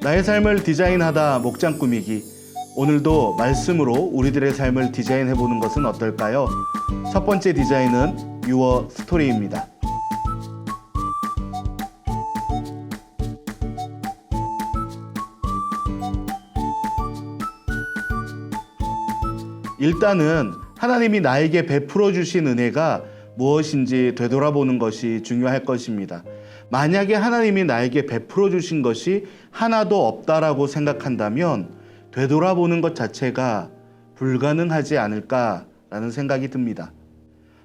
나의 삶을 디자인하다 목장 꾸미기. 오늘도 말씀으로 우리들의 삶을 디자인해 보는 것은 어떨까요? 첫 번째 디자인은 유어 스토리입니다. 일단은 하나님이 나에게 베풀어 주신 은혜가 무엇인지 되돌아보는 것이 중요할 것입니다. 만약에 하나님이 나에게 베풀어 주신 것이 하나도 없다라고 생각한다면 되돌아보는 것 자체가 불가능하지 않을까라는 생각이 듭니다.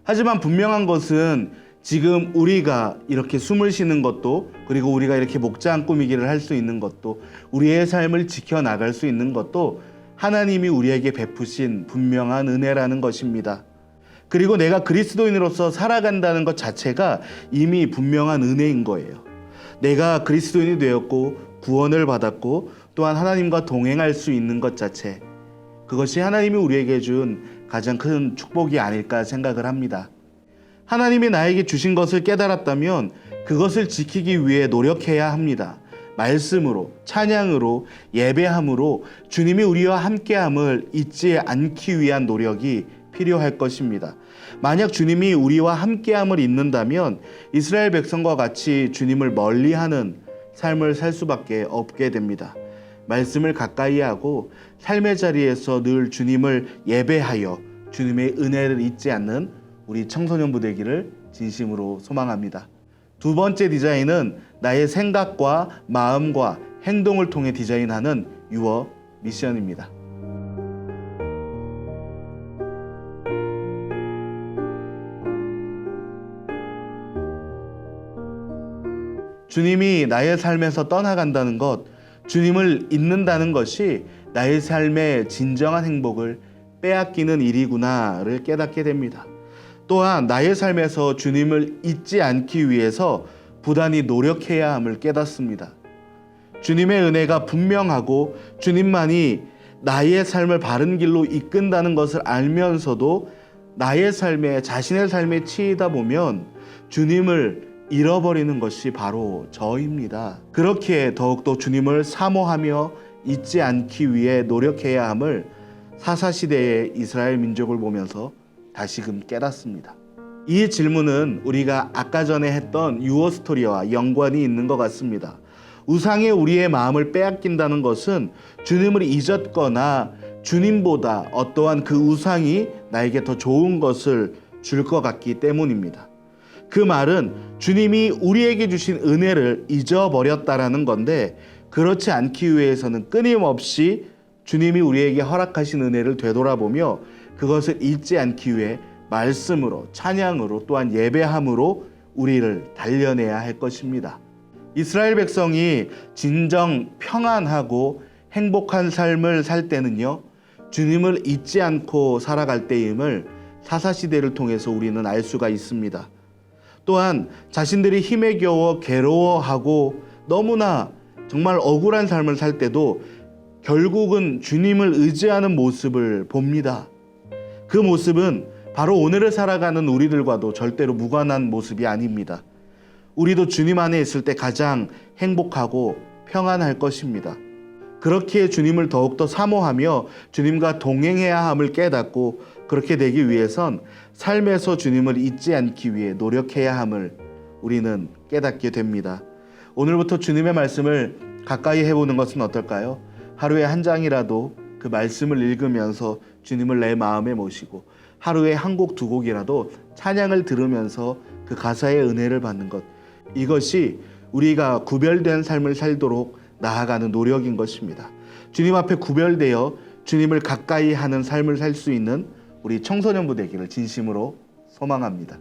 하지만 분명한 것은 지금 우리가 이렇게 숨을 쉬는 것도 그리고 우리가 이렇게 목장 꾸미기를 할 수 있는 것도 우리의 삶을 지켜나갈 수 있는 것도 하나님이 우리에게 베푸신 분명한 은혜라는 것입니다. 그리고 내가 그리스도인으로서 살아간다는 것 자체가 이미 분명한 은혜인 거예요. 내가 그리스도인이 되었고 구원을 받았고 또한 하나님과 동행할 수 있는 것 자체 그것이 하나님이 우리에게 준 가장 큰 축복이 아닐까 생각을 합니다. 하나님이 나에게 주신 것을 깨달았다면 그것을 지키기 위해 노력해야 합니다. 말씀으로, 찬양으로, 예배함으로 주님이 우리와 함께함을 잊지 않기 위한 노력이 필요할 것입니다. 만약 주님이 우리와 함께함을 잊는다면 이스라엘 백성과 같이 주님을 멀리하는 삶을 살 수밖에 없게 됩니다. 말씀을 가까이 하고 삶의 자리에서 늘 주님을 예배하여 주님의 은혜를 잊지 않는 우리 청소년부 되기를 진심으로 소망합니다. 두 번째 디자인은 나의 생각과 마음과 행동을 통해 디자인하는 유어 미션입니다. 주님이 나의 삶에서 떠나간다는 것, 주님을 잊는다는 것이 나의 삶의 진정한 행복을 빼앗기는 일이구나를 깨닫게 됩니다. 또한 나의 삶에서 주님을 잊지 않기 위해서 부단히 노력해야 함을 깨닫습니다. 주님의 은혜가 분명하고 주님만이 나의 삶을 바른 길로 이끈다는 것을 알면서도 나의 삶에 자신의 삶에 치이다 보면 주님을 잃어버리는 것이 바로 저입니다. 그렇게 더욱더 주님을 사모하며 잊지 않기 위해 노력해야 함을 사사시대의 이스라엘 민족을 보면서 다시금 깨닫습니다. 이 질문은 우리가 아까 전에 했던 유어 스토리와 연관이 있는 것 같습니다. 우상에 우리의 마음을 빼앗긴다는 것은 주님을 잊었거나 주님보다 어떠한 그 우상이 나에게 더 좋은 것을 줄 것 같기 때문입니다. 그 말은 주님이 우리에게 주신 은혜를 잊어버렸다라는 건데 그렇지 않기 위해서는 끊임없이 주님이 우리에게 허락하신 은혜를 되돌아보며 그것을 잊지 않기 위해 말씀으로 찬양으로 또한 예배함으로 우리를 단련해야 할 것입니다. 이스라엘 백성이 진정 평안하고 행복한 삶을 살 때는요. 주님을 잊지 않고 살아갈 때임을 사사시대를 통해서 우리는 알 수가 있습니다. 또한 자신들이 힘에 겨워 괴로워하고 너무나 정말 억울한 삶을 살 때도 결국은 주님을 의지하는 모습을 봅니다. 그 모습은 바로 오늘을 살아가는 우리들과도 절대로 무관한 모습이 아닙니다. 우리도 주님 안에 있을 때 가장 행복하고 평안할 것입니다. 그렇게 주님을 더욱더 사모하며 주님과 동행해야 함을 깨닫고 그렇게 되기 위해선 삶에서 주님을 잊지 않기 위해 노력해야 함을 우리는 깨닫게 됩니다. 오늘부터 주님의 말씀을 가까이 해보는 것은 어떨까요? 하루에 한 장이라도 그 말씀을 읽으면서 주님을 내 마음에 모시고 하루에 한 곡 두 곡이라도 찬양을 들으면서 그 가사의 은혜를 받는 것 이것이 우리가 구별된 삶을 살도록 나아가는 노력인 것입니다. 주님 앞에 구별되어 주님을 가까이 하는 삶을 살 수 있는 우리 청소년부 되기를 진심으로 소망합니다.